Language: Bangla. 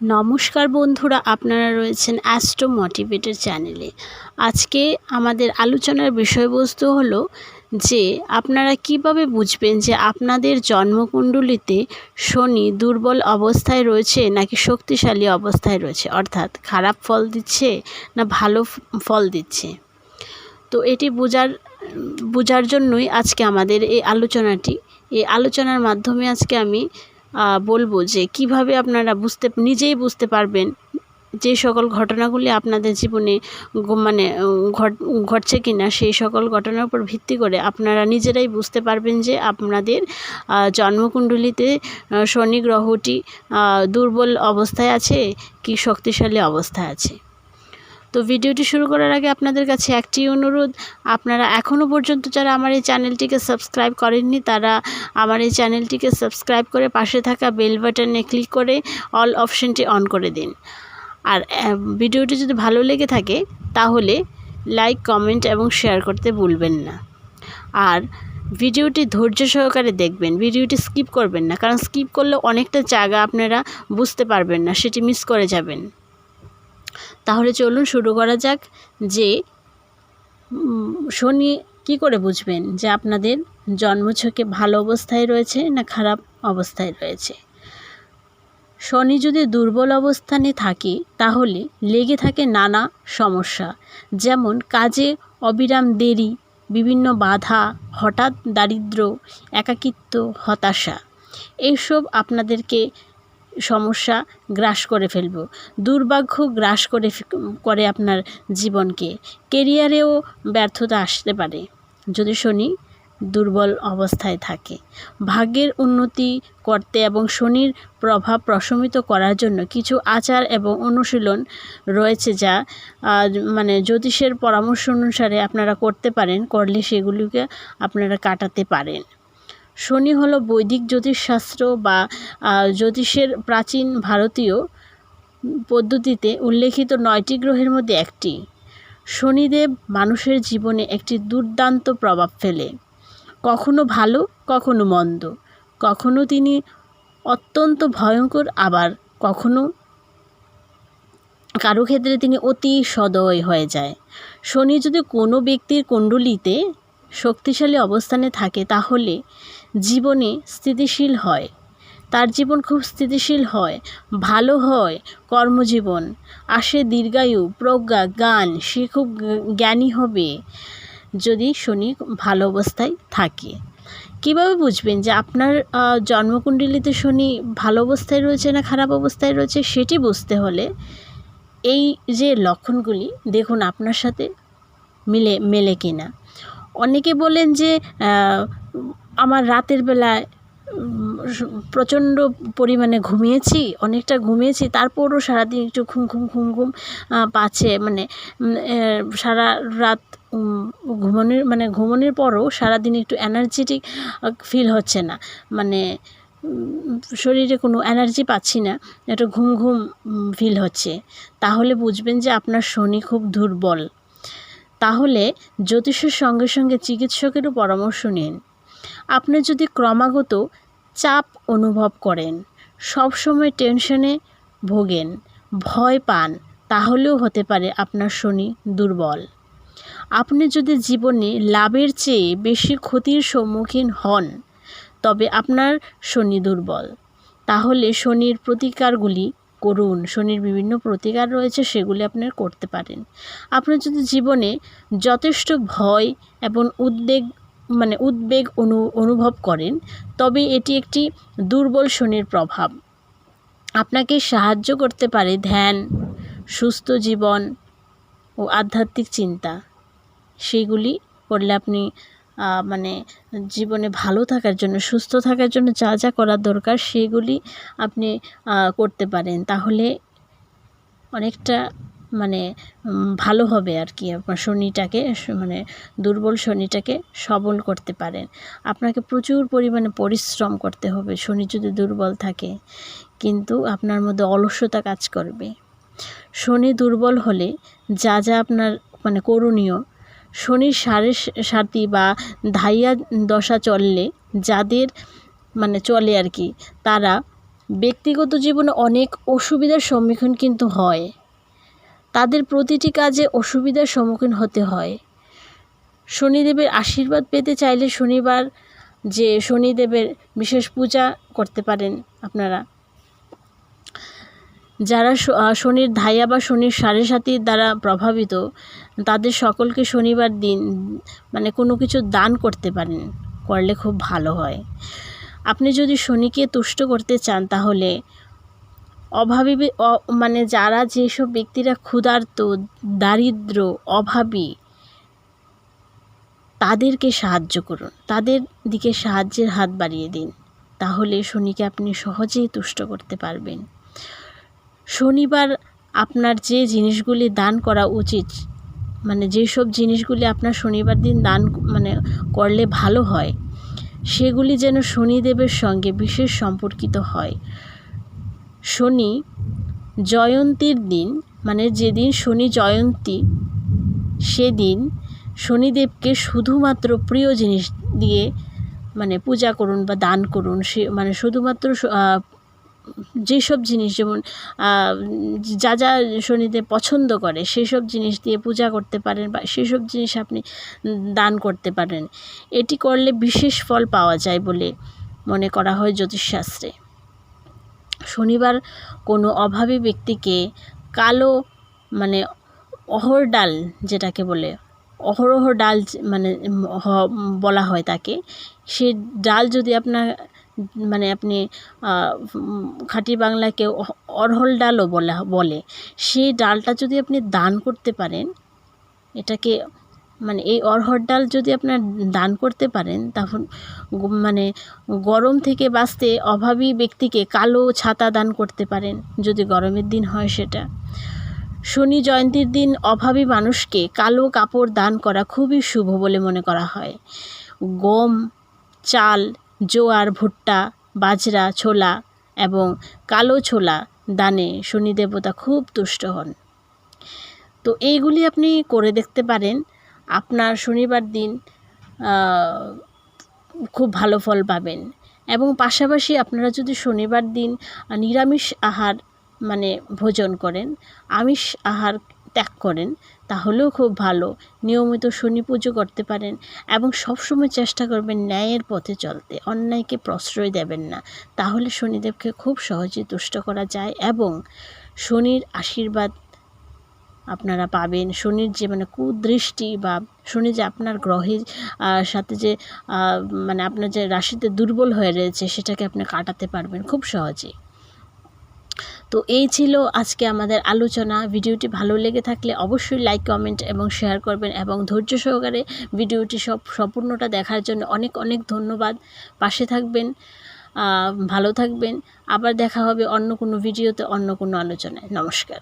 নমস্কার বন্ধুরা, আপনারা রয়েছেন অ্যাস্ট্রো মোটিভেটের চ্যানেলে আজকে আমাদের আলোচনার বিষয়বস্তু হলো যে, আপনারা কীভাবে বুঝবেন যে আপনাদের জন্মকুণ্ডলিতে শনি দুর্বল অবস্থায় রয়েছে নাকি শক্তিশালী অবস্থায় রয়েছে? অর্থাৎ খারাপ ফল দিচ্ছে না ভালো ফল দিচ্ছে? তো এটি বোঝার বোঝার জন্যই আজকে আমাদের এই আলোচনাটি। এই আলোচনার মাধ্যমে আজকে আমি বলব যে কীভাবে আপনারা বুঝতে, নিজেই বুঝতে পারবেন যে সকল ঘটনাগুলি আপনাদের জীবনে মানে ঘটছে কি না সেই সকল ঘটনার উপর ভিত্তি করে আপনারা নিজেরাই বুঝতে পারবেন যে আপনাদের জন্মকুণ্ডলিতে শনি গ্রহটি দুর্বল অবস্থায় আছে, কি শক্তিশালী অবস্থায় আছে। তো ভিডিওটি শুরু করার আগে আপনাদের কাছে একটি অনুরোধ। আপনারা এখনও পর্যন্ত যারা আমার এই চ্যানেলটিকে সাবস্ক্রাইব করেননি, তারা আমার এই চ্যানেলটিকে সাবস্ক্রাইব করে পাশে থাকা বেল বাটনে ক্লিক করে অল অপশানটি অন করে দিন। আর ভিডিওটি যদি ভালো লেগে থাকে, তাহলে লাইক, কমেন্ট এবং শেয়ার করতে ভুলবেন না। আর, ভিডিওটি ধৈর্য সহকারে দেখবেন, ভিডিওটি স্কিপ করবেন না, কারণ স্কিপ করলে অনেকটা জায়গা আপনারা বুঝতে পারবেন না, সেটি মিস করে যাবেন। তাহলে চলুন শুরু করা যাক যে শনি কি করে বুঝবেন যে আপনাদের জন্মছকে ভালো অবস্থায় রয়েছে না খারাপ অবস্থায় রয়েছে? শনি যদি দুর্বল অবস্থানে থাকে, তাহলে লেগে থাকে নানা সমস্যা, যেমন কাজে অবিরাম দেরি, বিভিন্ন বাধা, হঠাৎ দারিদ্র, একাকিত্ব, হতাশা। এইসব আপনাদেরকে সমস্যা গ্রাস করে ফেলব। দুর্ভাগ্য গ্রাস করে করে আপনার জীবনকে। কেরিয়ারেও ব্যর্থতা আসতে পারে। যদি শনি দুর্বল অবস্থায় থাকে, ভাগ্যের উন্নতি করতে এবং শনির প্রভাব প্রশমিত করার জন্য কিছু আচার এবং অনুশীলন রয়েছে যা মানে জ্যোতিষের পরামর্শ অনুসারে আপনারা করতে পারেন, করলে সেগুলিকে আপনারা কাটাতে পারেন। শনি হলো বৈদিক জ্যোতিষশাস্ত্র বা জ্যোতিষের প্রাচীন ভারতীয় পদ্ধতিতে উল্লেখিত নয়টি গ্রহের মধ্যে একটি। শনিদেব মানুষের জীবনে একটি দুর্দান্ত প্রভাব ফেলে। কখনো ভালো, কখনো মন্দ। কখনো তিনি অত্যন্ত ভয়ঙ্কর, আবার কখনো কারও ক্ষেত্রে তিনি অতি সদয় হয়ে যায়। শনি যদি কোনো ব্যক্তির কুণ্ডলিতে শক্তিশালী অবস্থানে থাকে তাহলে জীবনে স্থিতিশীল হয়। তার জীবন খুব স্থিতিশীল হয়, ভালো হয়, কর্মজীবন। আসে দীর্ঘায়ু, প্রজ্ঞা গান সে খুব জ্ঞানী হবে যদি শনি ভালো অবস্থায় থাকে। কীভাবে বুঝবেন যে আপনার জন্মকুণ্ডলিতে শনি ভালো অবস্থায় রয়েছে না খারাপ অবস্থায় রয়েছে সেটি বুঝতে হলে এই যে লক্ষণগুলি দেখুন আপনার সাথে মিলে, মেলে কিনা। অনেকে বলেন যে আমার রাতের বেলায় প্রচণ্ড পরিমাণে ঘুমিয়েছি, অনেকটা ঘুমিয়েছি, তারপরও সারাদিন একটু ঘুম ঘুম ঘুম ঘুম পাচ্ছে। মানে সারা রাত ঘুমানোর মানে ঘুমানোর পরও সারাদিন একটু এনার্জেটিক ফিল হচ্ছে না। মানে শরীরে কোনো এনার্জি পাচ্ছি না, একটু ঘুম ঘুম ফিল হচ্ছে। তাহলে বুঝবেন যে আপনার শনি খুব দুর্বল। তাহলে জ্যোতিষের সঙ্গে সঙ্গে চিকিৎসকেরও পরামর্শ নিন। আপনি যদি ক্রমাগত চাপ অনুভব করেন সব সময় টেনশনে ভোগেন, ভয় পান, তাহলেও হতে পারে আপনার শনি দুর্বল। আপনি যদি জীবনে লাভের চেয়ে বেশি ক্ষতির সম্মুখীন হন, তবে আপনার শনি দুর্বল। তাহলে শনির প্রতিকারগুলি করুন, শনির বিভিন্ন প্রতিকার রয়েছে, সেগুলি আপনার করতে পারেন। আপনার যদি জীবনে যথেষ্ট ভয় এবং উদ্বেগ মানে উদ্বেগ অনু, অনুভব করেন, তবে এটি একটি দুর্বল শনির প্রভাব। আপনাকে সাহায্য করতে পারে ধ্যান, সুস্থ জীবন ও আধ্যাত্মিক চিন্তা। সেইগুলি করলে আপনি মানে জীবনে ভালো থাকার জন্য, সুস্থ থাকার জন্য যা যা করার দরকার সেগুলি আপনি করতে পারেন। তাহলে অনেকটা মানে ভালো হবে আর কি আপনার শনিটাকে মানে দুর্বল শনিটাকে সবল করতে পারেন। আপনাকে প্রচুর পরিমাণে পরিশ্রম করতে হবে, শনি যদি দুর্বল থাকে, কিন্তু আপনার মধ্যে অলস্যতা কাজ করবে। শনি দুর্বল হলে যা যা আপনার মানে করণীয় শনির সাড়ে সাথী বা ধাইয়া দশা চললে, যাদের মানে চলে আর কি, তারা ব্যক্তিগত জীবনে অনেক অসুবিধার সম্মুখীন কিন্তু হয়। তাদের প্রতিটি কাজে অসুবিধার সম্মুখীন হতে হয়। শনিদেবের আশীর্বাদ পেতে চাইলে শনিবার যে শনিদেবের বিশেষ পূজা করতে পারেন আপনারা। যারা শনির ধাইয়া বা শনির সাড়ে সাতির দ্বারা প্রভাবিত তাদের সকলকে শনিবার দিন মানে কোনো কিছু দান করতে পারেন, করলে খুব ভালো হয়। আপনি যদি শনিকে তুষ্ট করতে চান, তাহলে অভাবী মানে যারা যেসব ব্যক্তিরা ক্ষুধার্ত, দারিদ্র, অভাবী, তাদেরকে সাহায্য করুন। তাদের দিকে সাহায্যের হাত বাড়িয়ে দিন। তাহলে শনিকে আপনি সহজেই তুষ্ট করতে পারবেন। শনিবার আপনার যে জিনিসগুলি দান করা উচিত মানে যেসব জিনিসগুলি আপনার শনিবার দিন দান মানে করলে ভালো হয়, সেগুলি যেন শনিদেবের সঙ্গে বিশেষ সম্পর্কিত হয়। শনি জয়ন্তীর দিন মানে যেদিন শনি জয়ন্তী, সেদিন শনিদেবকে শুধুমাত্র প্রিয় জিনিস দিয়ে মানে পূজা করুন বা দান করুন, সে মানে শুধুমাত্র যেসব জিনিস যেমন যা যা শনিদেব পছন্দ করে সেসব জিনিস দিয়ে পূজা করতে পারেন বা সেসব জিনিস আপনি দান করতে পারেন। এটি করলে বিশেষ ফল পাওয়া যায় বলে মনে করা হয় জ্যোতিষশাস্ত্রে। শনিবার কোনো অভাবী ব্যক্তিকে কালো মানে অহর ডাল যেটাকে বলে, অহরহ ডাল মানে বলা হয় তাকে, সে ডাল যদি আপনার মানে আপনি খাঁটি বাংলায় কেউ অরহল ডালও বলা, বলে। সেই ডালটা যদি আপনি দান করতে পারেন, এটাকে মানে এই অরহর ডাল যদি আপনার দান করতে পারেন, তখন মানে গরম থেকে বাঁচতে অভাবী ব্যক্তিকে কালো ছাতা দান করতে পারেন, যদি গরমের দিন হয় সেটা। শনি জয়ন্তীর দিন অভাবী মানুষকে কালো কাপড় দান করা খুবই শুভ বলে মনে করা হয়। গম, চাল জোয়ার ভুট্টা, বাজরা ছোলা এবং কালো ছোলা দানে শনি দেবতা খুব তুষ্ট হন। তো এইগুলি আপনি করে দেখতে পারেন। আপনার শনিবার দিন খুব ভালো ফল পাবেন। এবং পাশাপাশি আপনারা যদি শনিবার দিন নিরামিষ আহার মানে ভোজন করেন, আমিষ আহার ত্যাগ করেন, তাহলেও খুব ভালো। নিয়মিত শনি পুজো করতে পারেন এবং সবসময় চেষ্টা করবেন ন্যায়ের পথে চলতে। অন্যায়কে প্রশ্রয় দেবেন না। তাহলে শনিদেবকে খুব সহজে তুষ্ট করা যায় এবং শনির আশীর্বাদ আপনারা পাবেন। শনির যে মানে কুদৃষ্টি বা শনি যে আপনার গ্রহের সাথে যে মানে আপনার যে রাশিতে দুর্বল হয়ে রয়েছে, সেটাকে আপনি কাটাতে পারবেন খুব সহজেই। তো এই ছিল আজকে আমাদের আলোচনা। ভিডিওটি ভালো লেগে থাকলে অবশ্যই লাইক কমেন্ট এবং শেয়ার করবেন এবং ধৈর্য সহকারে ভিডিওটি সব সম্পূর্ণটা দেখার জন্য অনেক অনেক ধন্যবাদ। পাশে থাকবেন ভালো থাকবেন। আবার দেখা হবে অন্য কোনো ভিডিওতে, অন্য কোনো আলোচনায়। নমস্কার।